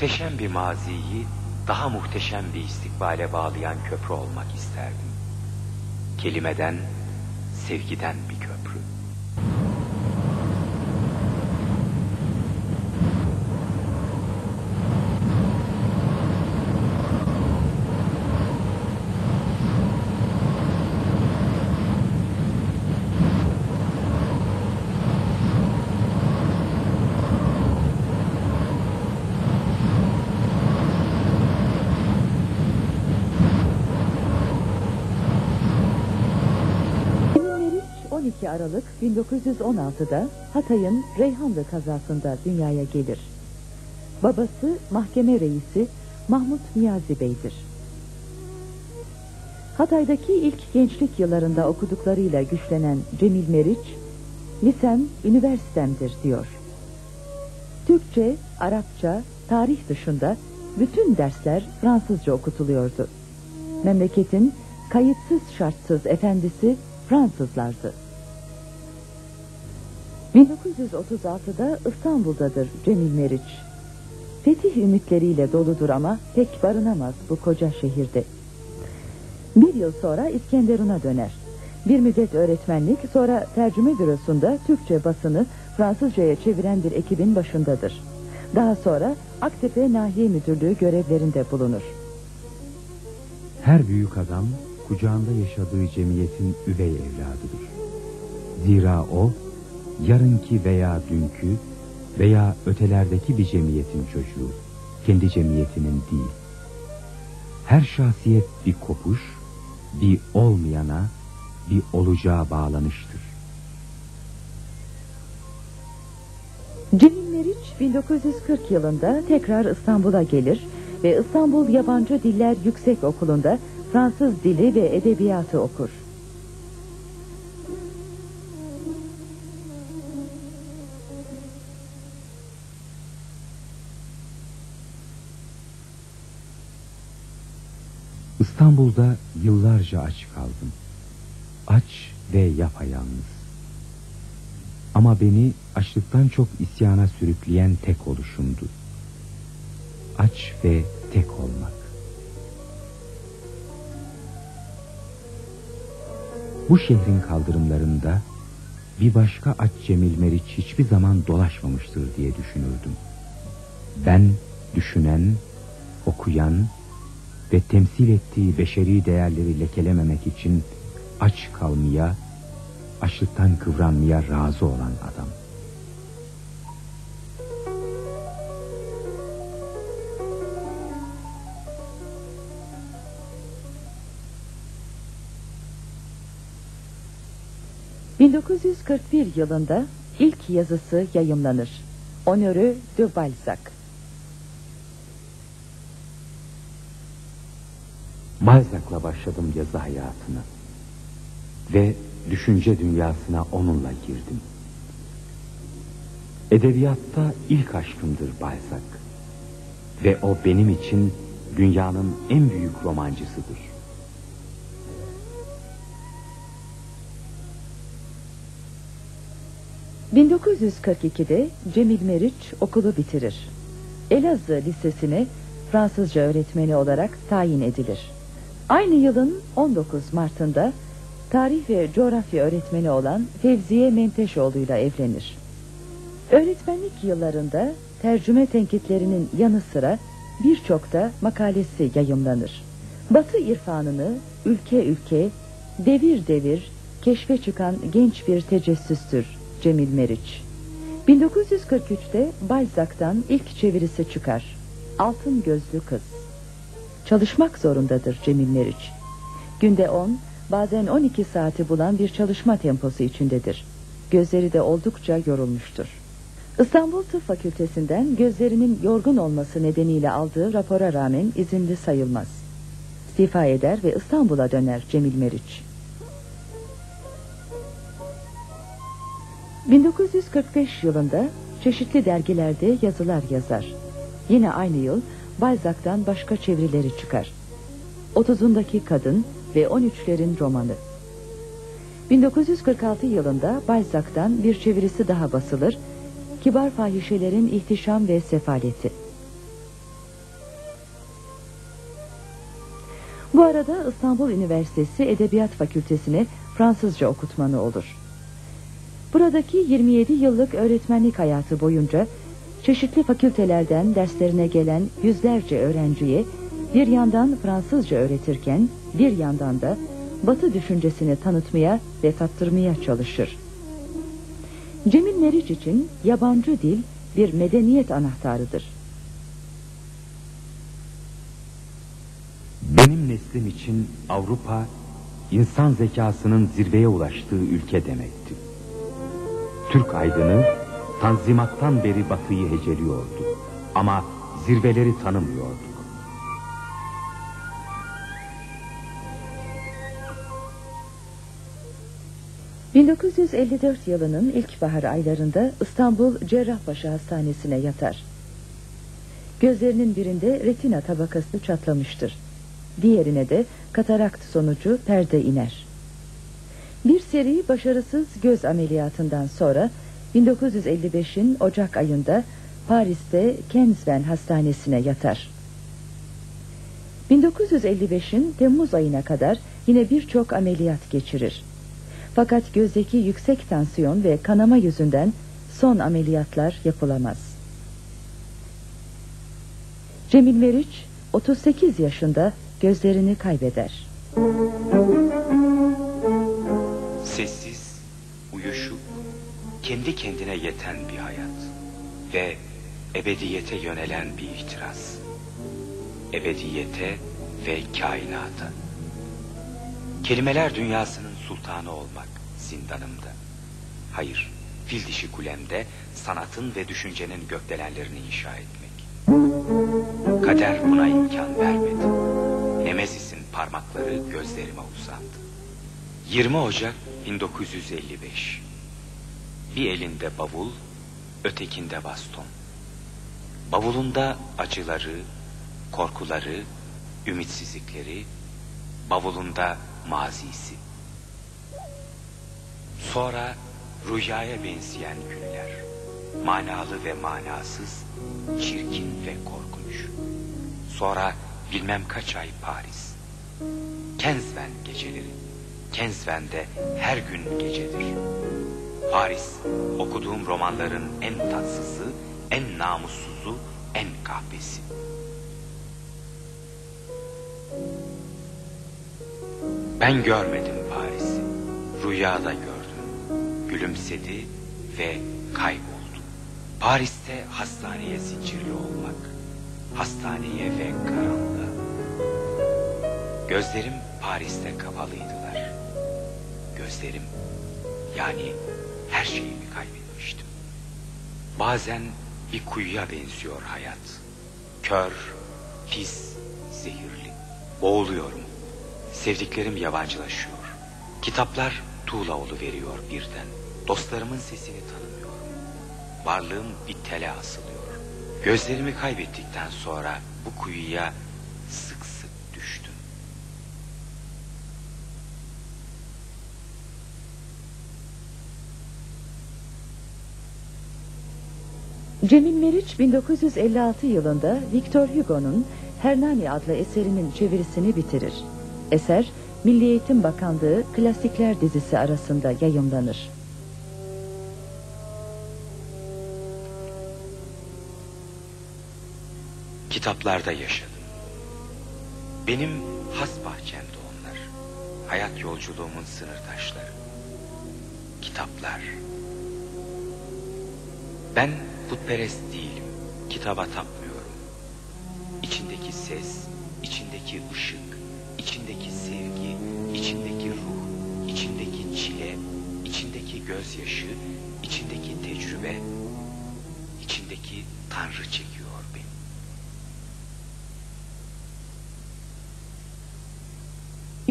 Muhteşem bir maziyi daha muhteşem bir istikbale bağlayan köprü olmak isterdim. Kelimeden, sevgiden bir köprü. Meriç 12 Aralık 1916'da Hatay'ın Reyhanlı kazasında dünyaya gelir. Babası mahkeme reisi Mahmut Niyazi Bey'dir. Hatay'daki ilk gençlik yıllarında okuduklarıyla güçlenen Cemil Meriç, lisem üniversitemdir diyor. Türkçe, Arapça, tarih dışında bütün dersler Fransızca okutuluyordu. Memleketin kayıtsız şartsız efendisi Fransızlardı. 1936'da İstanbul'dadır Cemil Meriç. Fetih ümitleriyle doludur ama pek barınamaz bu koca şehirde. Bir yıl sonra İskenderun'a döner. Bir müddet öğretmenlik sonra tercüme bürosunda Türkçe basını Fransızcaya çeviren bir ekibin başındadır. Daha sonra Aktepe Nahiye Müdürlüğü görevlerinde bulunur. Her büyük adam kucağında yaşadığı cemiyetin üvey evladıdır. Zira o yarınki veya dünkü veya ötelerdeki bir cemiyetin çocuğu, kendi cemiyetinin değil. Her şahsiyet bir kopuş, bir olmayana, bir olacağa bağlanıştır. Cemil Meriç 1940 yılında tekrar İstanbul'a gelir ve İstanbul Yabancı Diller Yüksek Okulu'nda Fransız dili ve edebiyatı okur. İstanbul'da yıllarca aç kaldım. Aç ve yapayalnız. Ama beni açlıktan çok isyana sürükleyen tek oluşumdu. Aç ve tek olmak. Bu şehrin kaldırımlarında bir başka aç Cemil Meriç hiçbir zaman dolaşmamıştır diye düşünürdüm. Ben düşünen, okuyan ve temsil ettiği beşeri değerleri lekelememek için aç kalmaya, açlıktan kıvranmaya razı olan adam. ...1941 yılında ilk yazısı yayımlanır. Onörü de Balzac. Balzac'la başladım yazı hayatına. Ve düşünce dünyasına onunla girdim. Edebiyatta ilk aşkımdır Balzac. Ve o benim için dünyanın en büyük romancısıdır. ...1942'de Cemil Meriç okulu bitirir. Elazığ Lisesi'ne Fransızca öğretmeni olarak tayin edilir. Aynı yılın 19 Mart'ında tarih ve coğrafya öğretmeni olan Fevziye Menteşoğlu'yla evlenir. Öğretmenlik yıllarında tercüme tenkitlerinin yanı sıra birçok da makalesi yayımlanır. Batı irfanını ülke ülke, devir devir keşfe çıkan genç bir tecessüstür Cemil Meriç. 1943'te Balzac'tan ilk çevirisi çıkar. Altın Gözlü Kız. Çalışmak zorundadır Cemil Meriç. Günde 10, bazen 12 saati bulan bir çalışma temposu içindedir. Gözleri de oldukça yorulmuştur. İstanbul Tıp Fakültesinden gözlerinin yorgun olması nedeniyle aldığı rapora rağmen izinli sayılmaz. İstifa eder ve İstanbul'a döner Cemil Meriç. 1945 yılında çeşitli dergilerde yazılar yazar. Yine aynı yıl Balzac'tan başka çevirileri çıkar. 30'undaki Kadın ve 13'lerin romanı. 1946 yılında Balzac'tan bir çevirisi daha basılır. Kibar Fahişelerin İhtişam ve Sefaleti. Bu arada İstanbul Üniversitesi Edebiyat Fakültesine Fransızca okutmanı olur. Buradaki 27 yıllık öğretmenlik hayatı boyunca çeşitli fakültelerden derslerine gelen yüzlerce öğrenciye bir yandan Fransızca öğretirken bir yandan da Batı düşüncesini tanıtmaya ve tattırmaya çalışır. Cemil Meriç için yabancı dil bir medeniyet anahtarıdır. Benim neslim için Avrupa insan zekasının zirveye ulaştığı ülke demekti. Türk aydını tanzimattan beri batıyı heceliyordu ama zirveleri tanımıyorduk. ...1954 yılının ilkbahar aylarında İstanbul Cerrahpaşa Hastanesi'ne yatar. Gözlerinin birinde retina tabakası çatlamıştır. Diğerine de katarakt sonucu perde iner. Bir seri başarısız göz ameliyatından sonra 1955'in Ocak ayında Paris'te Kensven Hastanesi'ne yatar. 1955'in Temmuz ayına kadar yine birçok ameliyat geçirir. Fakat gözdeki yüksek tansiyon ve kanama yüzünden son ameliyatlar yapılamaz. Cemil Meriç 38 yaşında gözlerini kaybeder. Sessiz, kendi kendine yeten bir hayat ve ebediyete yönelen bir ihtiras. Ebediyete ve kainata. Kelimeler dünyasının sultanı olmak zindanımda. Hayır, fil dişi kulemde sanatın ve düşüncenin gökdelenlerini inşa etmek. Kader buna imkan vermedi. Nemezis'in parmakları gözlerime uzandı. 20 Ocak 1955 Bir elinde bavul, ötekinde baston. Bavulunda acıları, korkuları, ümitsizlikleri, bavulunda mazisi. Sonra rüyaya benzeyen günler, manalı ve manasız, çirkin ve korkunç. Sonra bilmem kaç ay Paris. Kenzven geceleri. Kenzven'de her gün gecedir. Paris, okuduğum romanların en tatsızı, en namussuzu, en kahpesi. Ben görmedim Paris'i. Rüyada gördüm. Gülümsedi ve kayboldu. Paris'te hastaneye zincirli olmak. Hastaneye ve karanlığa. Gözlerim Paris'te kapalıydılar. Gözlerim yani her şeyimi kaybetmiştim. Bazen bir kuyuya benziyor hayat. Kör, pis, zehirli. Boğuluyorum. Sevdiklerim yabancılaşıyor. Kitaplar tuğla veriyor birden. Dostlarımın sesini tanımıyorum. Varlığım bir tele asılıyor. Gözlerimi kaybettikten sonra bu kuyuya Cemil Meriç 1956 yılında Victor Hugo'nun Hernani adlı eserinin çevirisini bitirir. Eser Milli Eğitim Bakanlığı Klasikler dizisi arasında yayımlanır. Kitaplarda yaşadım. Benim has bahçemde onlar. Hayat yolculuğumun sınır taşları. Kitaplar. Ben putperest değilim. Kitaba tapmıyorum. İçindeki ses, içindeki ışık, içindeki sevgi, içindeki ruh, içindeki çile, içindeki gözyaşı, içindeki tecrübe, içindeki Tanrı çekiyor beni.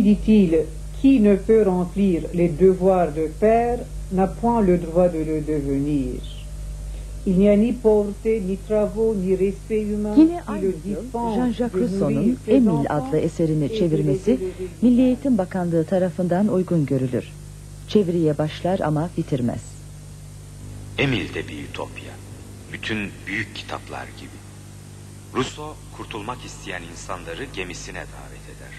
dit-il, qui ne peut remplir les devoirs de père n'a point le droit de le devenir. Il n'y a ni pauvreté, ni travaux, ni respect humain Yine aynı yıl Jean-Jacques Rousseau'nun Emil adlı eserini çevirmesi. Milli Eğitim Bakanlığı tarafından uygun görülür. Çeviriye başlar ama bitirmez. Emil de bir ütopya. Bütün büyük kitaplar gibi. Rousseau kurtulmak isteyen insanları gemisine davet eder.